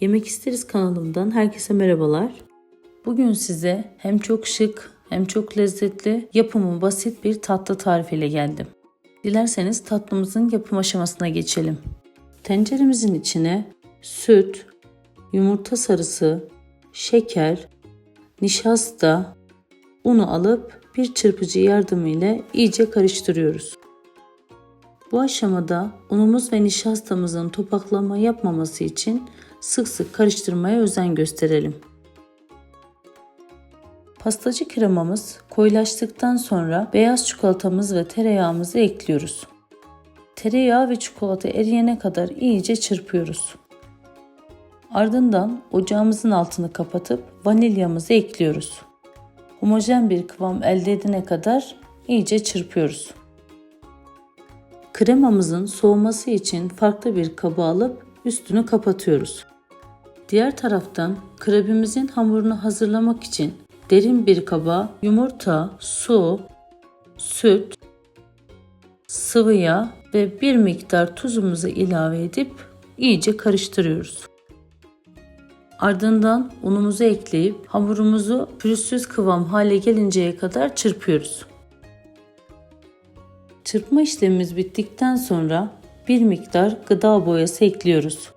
Yemek İsteriz kanalımdan herkese merhabalar. Bugün size hem çok şık hem çok lezzetli yapımı basit bir tatlı tarifiyle geldim. Dilerseniz tatlımızın yapım aşamasına geçelim. Tenceremizin içine süt, yumurta sarısı, şeker, nişasta, unu alıp bir çırpıcı yardımıyla iyice karıştırıyoruz. Bu aşamada unumuz ve nişastamızın topaklama yapmaması için sık sık karıştırmaya özen gösterelim. Pastacı kremamız koyulaştıktan sonra beyaz çikolatamız ve tereyağımızı ekliyoruz. Tereyağı ve çikolata eriyene kadar iyice çırpıyoruz. Ardından ocağımızın altını kapatıp vanilyamızı ekliyoruz. Homojen bir kıvam elde edene kadar iyice çırpıyoruz. Kremamızın soğuması için farklı bir kaba alıp üstünü kapatıyoruz. Diğer taraftan krebimizin hamurunu hazırlamak için derin bir kaba yumurta, su, süt, sıvı yağ ve bir miktar tuzumuzu ilave edip iyice karıştırıyoruz. Ardından unumuzu ekleyip hamurumuzu pürüzsüz kıvam hale gelinceye kadar çırpıyoruz. Çırpma işlemimiz bittikten sonra bir miktar gıda boyası ekliyoruz.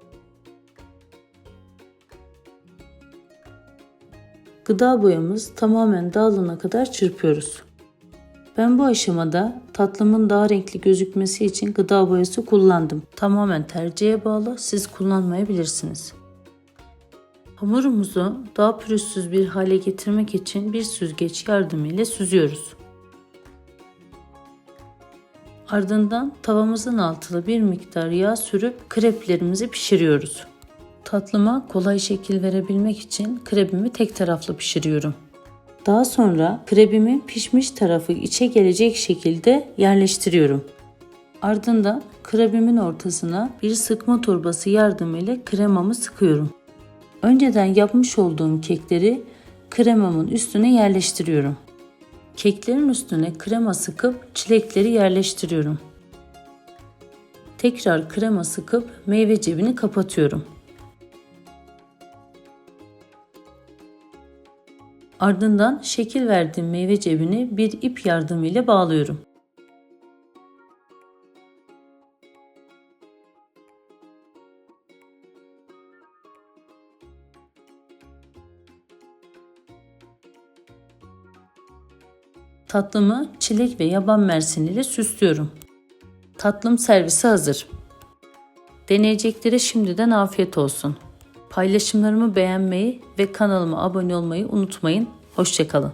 Gıda boyamız tamamen dağılana kadar çırpıyoruz. Ben bu aşamada tatlımın daha renkli gözükmesi için gıda boyası kullandım. Tamamen tercihe bağlı, siz kullanmayabilirsiniz. Hamurumuzu daha pürüzsüz bir hale getirmek için bir süzgeç yardımıyla süzüyoruz. Ardından tavamızın altına bir miktar yağ sürüp kreplerimizi pişiriyoruz. Tatlıma kolay şekil verebilmek için krebimi tek taraflı pişiriyorum. Daha sonra krebimin pişmiş tarafı içe gelecek şekilde yerleştiriyorum. Ardından krebimin ortasına bir sıkma torbası yardımıyla kremamı sıkıyorum. Önceden yapmış olduğum kekleri kremamın üstüne yerleştiriyorum. Keklerin üstüne krema sıkıp çilekleri yerleştiriyorum. Tekrar krema sıkıp meyve cebini kapatıyorum. Ardından şekil verdiğim meyve cebini bir ip yardımıyla bağlıyorum. Tatlımı çilek ve yaban mersini ile süslüyorum. Tatlım servisi hazır. Deneyeceklere şimdiden afiyet olsun. Paylaşımlarımı beğenmeyi ve kanalıma abone olmayı unutmayın. Hoşçakalın.